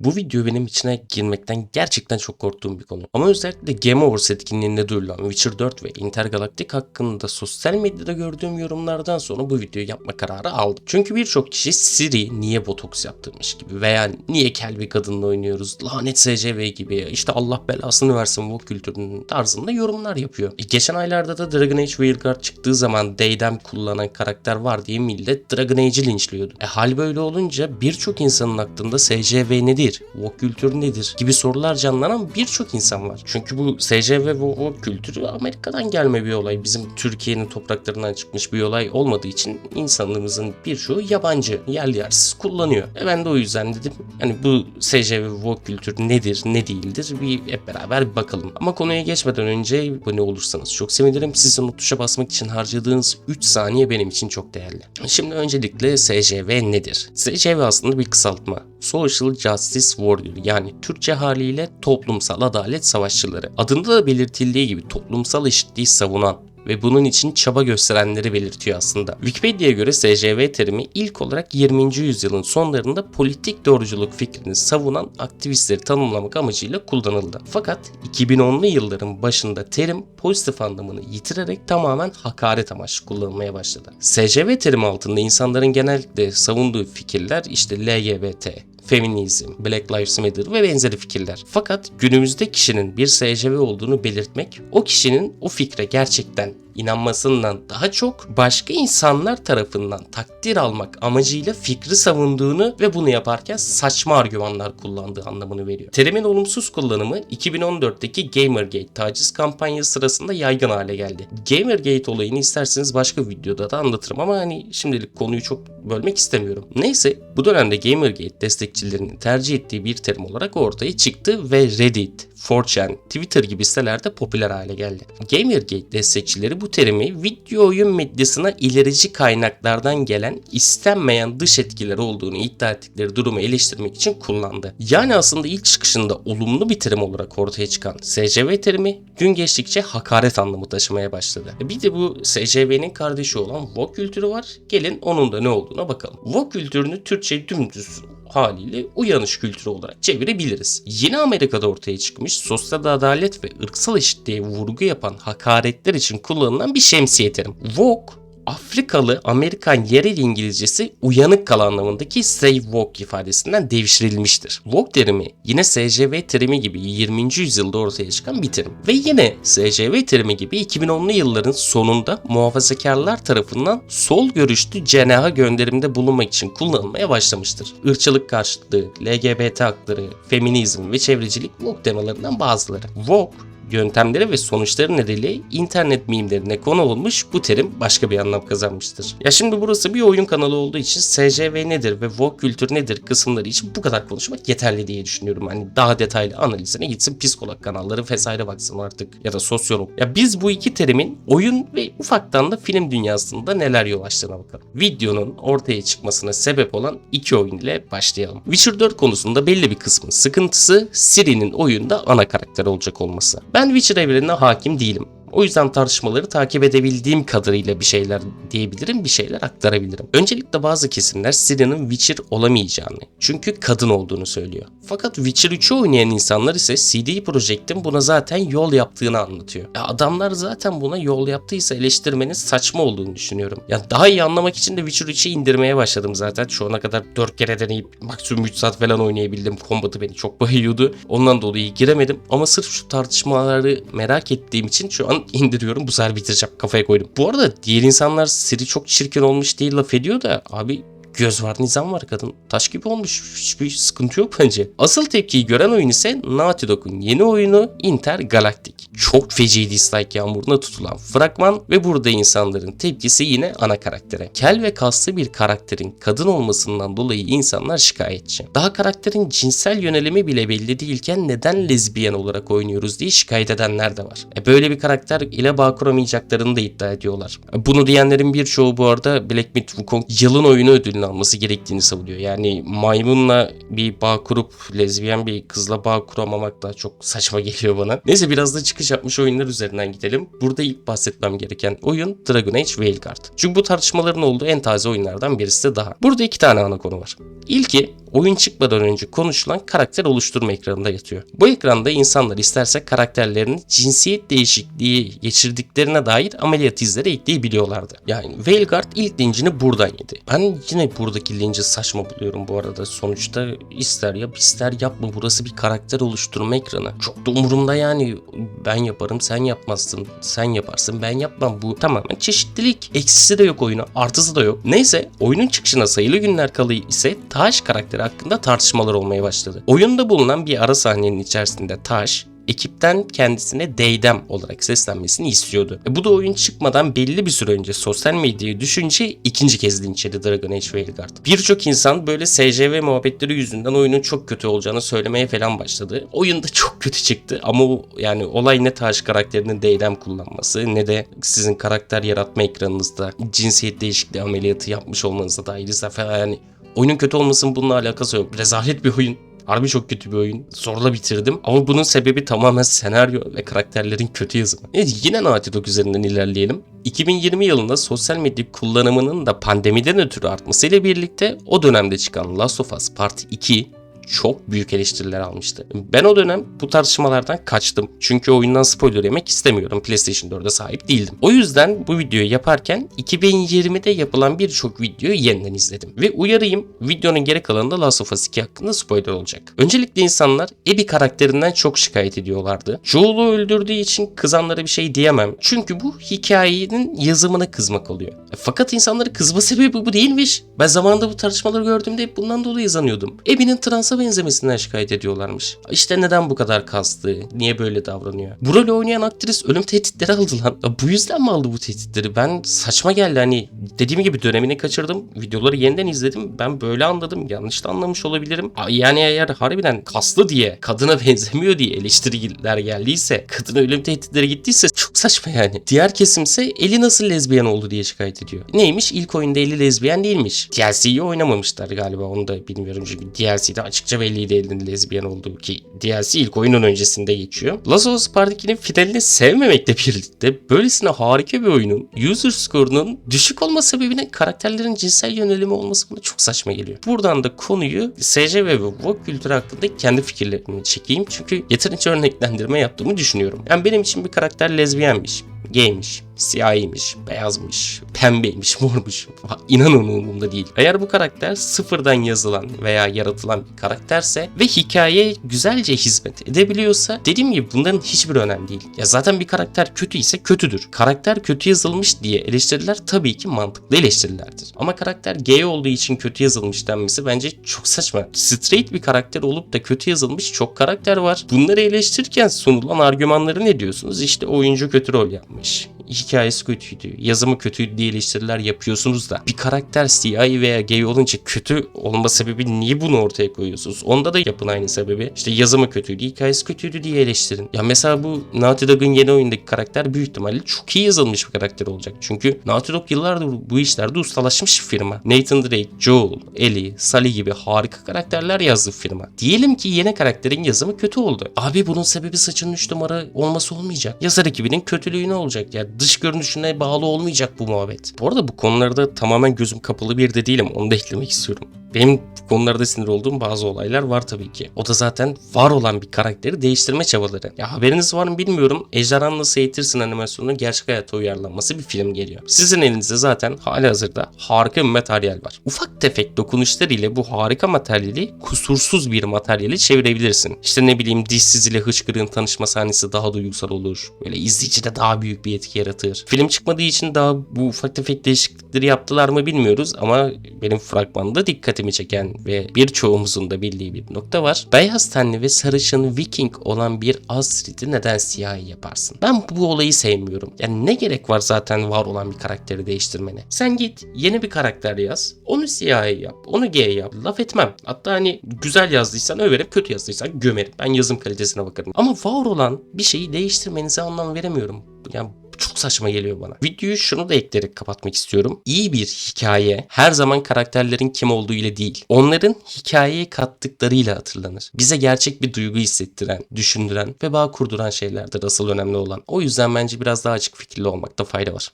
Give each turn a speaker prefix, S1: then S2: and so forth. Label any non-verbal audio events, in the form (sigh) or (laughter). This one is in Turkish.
S1: Bu video benim içine girmekten gerçekten çok korktuğum bir konu. Ama özellikle Game Awards etkinliğinde duyurulan Witcher 4 ve Intergalactic hakkında sosyal medyada gördüğüm yorumlardan sonra bu videoyu yapma kararı aldım. Çünkü birçok kişi Siri niye botoks yaptırmış gibi veya niye kel bir kadınla oynuyoruz, lanet SCV gibi işte Allah belasını versin bu kültürünün tarzında yorumlar yapıyor. E, geçen aylarda da Dragon Age Veilguard çıktığı zaman Daydam kullanan karakter var diye millet Dragon Age'i linçliyordu. E hal böyle olunca birçok insanın aklında SCV nedir, WoW kültürü nedir gibi sorular canlanan birçok insan var. Çünkü bu SCV ve WoW kültürü Amerika'dan gelme bir olay. Bizim Türkiye'nin topraklarından çıkmış bir olay olmadığı için insanlığımızın birçoğu yabancı, yerli yersiz kullanıyor. E ben de o yüzden dedim hani bu SCV ve WoW kültürü nedir, ne değildir bir hep beraber bir bakalım. Ama konuya geçmeden önce abone olursanız çok sevinirim. Sizin o tuşa basmak için harcadığınız 3 saniye benim için çok değerli. Şimdi öncelikle SCV nedir? SCV aslında bir kısaltma. Social Justice Warrior yani Türkçe haliyle toplumsal adalet savaşçıları. Adında da belirtildiği gibi toplumsal eşitliği savunan ve bunun için çaba gösterenleri belirtiyor aslında. Wikipedia'ya göre SCV terimi ilk olarak 20. yüzyılın sonlarında politik doğruculuk fikrini savunan aktivistleri tanımlamak amacıyla kullanıldı. Fakat 2010'lu yılların başında terim pozitif anlamını yitirerek tamamen hakaret amaçlı kullanılmaya başladı. SCV terimi altında insanların genellikle savunduğu fikirler işte LGBT, feminizm, Black Lives Matter ve benzeri fikirler. Fakat günümüzde kişinin bir SCV olduğunu belirtmek o kişinin o fikre gerçekten inanmasından daha çok başka insanlar tarafından takdir almak amacıyla fikri savunduğunu ve bunu yaparken saçma argümanlar kullandığı anlamını veriyor. Terimin olumsuz kullanımı 2014'teki Gamergate taciz kampanyası sırasında yaygın hale geldi. Gamergate olayını isterseniz başka videoda da anlatırım ama hani şimdilik konuyu çok bölmek istemiyorum. Neyse bu dönemde Gamergate destekçilerinin tercih ettiği bir terim olarak ortaya çıktı ve Reddit, 4chan, Twitter gibi sitelerde popüler hale geldi. Gamergate destekçileri bu terimi video oyun medyasına ilerici kaynaklardan gelen istenmeyen dış etkiler olduğunu iddia ettikleri durumu eleştirmek için kullandı. Yani aslında ilk çıkışında olumlu bir terim olarak ortaya çıkan SCV terimi gün geçtikçe hakaret anlamı taşımaya başladı. Bir de bu SCV'nin kardeşi olan WoW kültürü var. Gelin onun da ne olduğuna bakalım. WoW kültürünü Türkçe dümdüz haliyle uyanış kültürü olarak çevirebiliriz. Yine Amerika'da ortaya çıkmış sosyal adalet ve ırksal eşitliğe vurgu yapan hakaretler için kullanılan bir şemsiye terim. Woke Afrikalı Amerikan yerel İngilizcesi uyanık kal anlamındaki stay woke ifadesinden devşirilmiştir. Woke terimi yine SCV terimi gibi 20. yüzyılda ortaya çıkan bir terim. Ve yine SCV terimi gibi 2010'lu yılların sonunda muhafazakarlar tarafından sol görüşlü cenaha gönderimde bulunmak için kullanılmaya başlamıştır. Irkçılık karşıtlığı, LGBT hakları, feminizm ve çevrecilik woke temalarından bazıları. Woke yöntemleri ve sonuçları nedeniyle internet mimlerine konu olmuş bu terim başka bir anlam kazanmıştır. Ya şimdi burası bir oyun kanalı olduğu için SCV nedir ve Vogue kültür nedir kısımları için bu kadar konuşmak yeterli diye düşünüyorum. Hani daha detaylı analizine gitsin psikolog kanalları vesaire baksın artık ya da sosyolog. Ya biz bu iki terimin oyun ve ufaktan da film dünyasında neler yol açtığına bakalım. Videonun ortaya çıkmasına sebep olan iki oyun ile başlayalım. Witcher 4 konusunda belli bir kısmın sıkıntısı Ciri'nin oyunda ana karakter olacak olması. Ben Witcher evrenine hakim değilim. O yüzden tartışmaları takip edebildiğim kadarıyla bir şeyler diyebilirim, bir şeyler aktarabilirim. Öncelikle bazı kesimler Ciri'nin Witcher olamayacağını, çünkü kadın olduğunu söylüyor. Fakat Witcher 3'ü oynayan insanlar ise CD Projekt'in buna zaten yol yaptığını anlatıyor. Ya adamlar zaten buna yol yaptıysa eleştirmenin saçma olduğunu düşünüyorum. Ya daha iyi anlamak için de Witcher 3'ü indirmeye başladım zaten. Şu ana kadar 4 kere deneyip maksimum 3 saat falan oynayabildim. Kombatı beni çok (laughs) bayıyordu. Ondan dolayı giremedim. Ama sırf şu tartışmaları merak ettiğim için şu an (laughs) indiriyorum. Bu sefer bitireceğim. Kafaya koydum. Bu arada diğer insanlar Siri çok çirkin olmuş diye laf ediyor da abi göz var nizam var kadın. Taş gibi olmuş. Hiçbir sıkıntı yok bence. Asıl tepkiyi gören oyun ise Naughty Dog'un yeni oyunu Intergalactic. Çok feci dislike yağmuruna tutulan fragman ve burada insanların tepkisi yine ana karaktere. Kel ve kaslı bir karakterin kadın olmasından dolayı insanlar şikayetçi. Daha karakterin cinsel yönelimi bile belli değilken neden lezbiyen olarak oynuyoruz diye şikayet edenler de var. E böyle bir karakter ile bağ kuramayacaklarını da iddia ediyorlar. Bunu diyenlerin birçoğu bu arada Black Myth Wukong yılın oyunu ödülünü alması gerektiğini savunuyor. Yani maymunla bir bağ kurup lezbiyen bir kızla bağ kuramamak da çok saçma (laughs) geliyor bana. Neyse biraz da çıkış yapmış oyunlar üzerinden gidelim. Burada ilk bahsetmem gereken oyun Dragon Age Veilguard. Çünkü bu tartışmaların olduğu en taze oyunlardan birisi de daha. Burada iki tane ana konu var. İlki oyun çıkmadan önce konuşulan karakter oluşturma ekranında yatıyor. Bu ekranda insanlar isterse karakterlerini cinsiyet değişikliği geçirdiklerine dair ameliyat izleri ekleyebiliyorlardı. Yani Veilguard ilk lincini buradan yedi. Ben yine buradaki linci saçma buluyorum bu arada. Sonuçta ister yap ister yapma burası bir karakter oluşturma ekranı. Çok da umurumda yani ben yaparım sen yapmazsın. Sen yaparsın ben yapmam. Bu tamamen çeşitlilik. Eksisi de yok oyuna artısı da yok. Neyse oyunun çıkışına sayılı günler kalı ise Taş karakteri hakkında tartışmalar olmaya başladı. Oyunda bulunan bir ara sahnenin içerisinde Taş ekipten kendisine Deydem olarak seslenmesini istiyordu. E bu da oyun çıkmadan belli bir süre önce sosyal medyayı düşünce ikinci kez linçledi Dragon Age Veilguard. Birçok insan böyle SJV muhabbetleri yüzünden oyunun çok kötü olacağını söylemeye falan başladı. Oyun da çok kötü çıktı ama yani olay ne Taş karakterinin Deydem kullanması ne de sizin karakter yaratma ekranınızda cinsiyet değişikliği ameliyatı yapmış olmanıza dair falan yani oyunun kötü olmasının bununla alakası yok. Rezalet bir oyun. Harbi çok kötü bir oyun. Zorla bitirdim. Ama bunun sebebi tamamen senaryo ve karakterlerin kötü yazımı. Evet yine Naughty Dog üzerinden ilerleyelim. 2020 yılında sosyal medya kullanımının da pandemiden ötürü artmasıyla birlikte o dönemde çıkan Last of Us Part 2 çok büyük eleştiriler almıştı. Ben o dönem bu tartışmalardan kaçtım. Çünkü oyundan spoiler yemek istemiyorum. PlayStation 4'e sahip değildim. O yüzden bu videoyu yaparken 2020'de yapılan birçok videoyu yeniden izledim. Ve uyarayım videonun geri kalanında Last of Us 2 hakkında spoiler olacak. Öncelikle insanlar Abby karakterinden çok şikayet ediyorlardı. Joel'u öldürdüğü için kızanlara bir şey diyemem. Çünkü bu hikayenin yazımına kızmak oluyor. E, fakat insanların kızma sebebi bu değilmiş. Ben zamanında bu tartışmaları gördüğümde bundan dolayı zanıyordum. Abby'nin transa benzemesinden şikayet ediyorlarmış. İşte neden bu kadar kastı? Niye böyle davranıyor? Bu rolü oynayan aktris ölüm tehditleri aldı lan. Bu yüzden mi aldı bu tehditleri? Ben saçma geldi hani dediğim gibi dönemini kaçırdım. Videoları yeniden izledim. Ben böyle anladım. Yanlış da anlamış olabilirim. Yani eğer harbiden kaslı diye kadına (laughs) benzemiyor diye eleştiriler geldiyse kadına ölüm tehditleri gittiyse çok saçma yani. Diğer kesimse Eli nasıl lezbiyen oldu diye şikayet ediyor. Neymiş? İlk oyunda Eli lezbiyen değilmiş. DLC'yi oynamamışlar galiba onu da bilmiyorum çünkü DLC'de açıkça belliydi Eli'nin lezbiyen olduğu ki DLC ilk oyunun öncesinde geçiyor. Last of Us Part 2'nin finalini sevmemekle birlikte böylesine harika bir oyunun user score'unun düşük olma sebebinin karakterlerin cinsel yönelimi olması bana çok saçma geliyor. Buradan da konuyu SC ve Vogue kültürü hakkında kendi fikirlerimi çekeyim. Çünkü yeterince örneklendirme yaptığımı düşünüyorum. Yani benim için bir karakter lezbiyenmiş gaymiş, siyahiymiş, beyazmış, pembeymiş, mormuş. İnan onun umurumda değil. Eğer bu karakter sıfırdan yazılan veya yaratılan bir karakterse ve hikayeye güzelce hizmet edebiliyorsa dediğim gibi bunların hiçbir önemli değil. Ya zaten bir karakter kötü ise kötüdür. Karakter kötü yazılmış diye eleştiriler tabii ki mantıklı eleştirilerdir. Ama karakter gay olduğu için kötü yazılmış denmesi bence çok saçma. Straight bir karakter olup da kötü yazılmış çok karakter var. Bunları eleştirirken sunulan argümanları ne diyorsunuz? İşte oyuncu kötü rol yapmış hikayesi kötüydü, yazımı kötüydü diye eleştiriler yapıyorsunuz da bir karakter siyahi veya gay olunca kötü olma sebebi niye bunu ortaya koyuyorsunuz? Onda da yapın aynı sebebi. İşte yazımı kötüydü, hikayesi kötüydü diye eleştirin. Ya mesela bu Naughty Dog'un yeni oyundaki karakter büyük ihtimalle çok iyi yazılmış bir karakter olacak. Çünkü Naughty Dog yıllardır bu işlerde ustalaşmış firma. Nathan Drake, Joel, Ellie, Sully gibi harika karakterler yazdı firma. Diyelim ki yeni karakterin yazımı kötü oldu. Abi bunun sebebi saçının 3 numara olması olmayacak. Yazar ekibinin kötülüğü ne olacak? Ya dış görünüşüne bağlı olmayacak bu muhabbet. Bu arada bu konularda tamamen gözüm kapalı bir de değilim. Onu da eklemek istiyorum. Benim konularda sinir olduğum bazı olaylar var tabii ki. O da zaten var olan bir karakteri değiştirme çabaları. Ya haberiniz var mı bilmiyorum. Ejderhan Nasıl Eğitirsin animasyonunun gerçek hayata uyarlanması bir film geliyor. Sizin elinizde zaten hali hazırda harika bir materyal var. Ufak tefek dokunuşlar ile bu harika materyali kusursuz bir materyali çevirebilirsin. İşte ne bileyim dişsiz ile hıçkırığın tanışma sahnesi daha duygusal olur. Böyle izleyicide daha büyük bir etki yaratır. Film çıkmadığı için daha bu ufak tefek değişiklikleri yaptılar mı bilmiyoruz ama benim fragmanda dikkatimi çeken ve birçoğumuzun da bildiği bir nokta var. Beyaz tenli ve sarışın viking olan bir Astrid'i neden siyahi yaparsın? Ben bu olayı sevmiyorum. Yani ne gerek var zaten var olan bir karakteri değiştirmene? Sen git yeni bir karakter yaz. Onu siyahi yap. Onu gay yap. Laf etmem. Hatta hani güzel yazdıysan överim. Kötü yazdıysan gömerim. Ben yazım kalitesine bakarım. Ama var olan bir şeyi değiştirmenize anlam veremiyorum. Yani çok saçma geliyor bana. Videoyu şunu da ekleyerek kapatmak istiyorum. İyi bir hikaye her zaman karakterlerin kim olduğu ile değil. Onların hikayeye kattıklarıyla hatırlanır. Bize gerçek bir duygu hissettiren, düşündüren ve bağ kurduran şeylerdir asıl önemli olan. O yüzden bence biraz daha açık fikirli olmakta fayda var.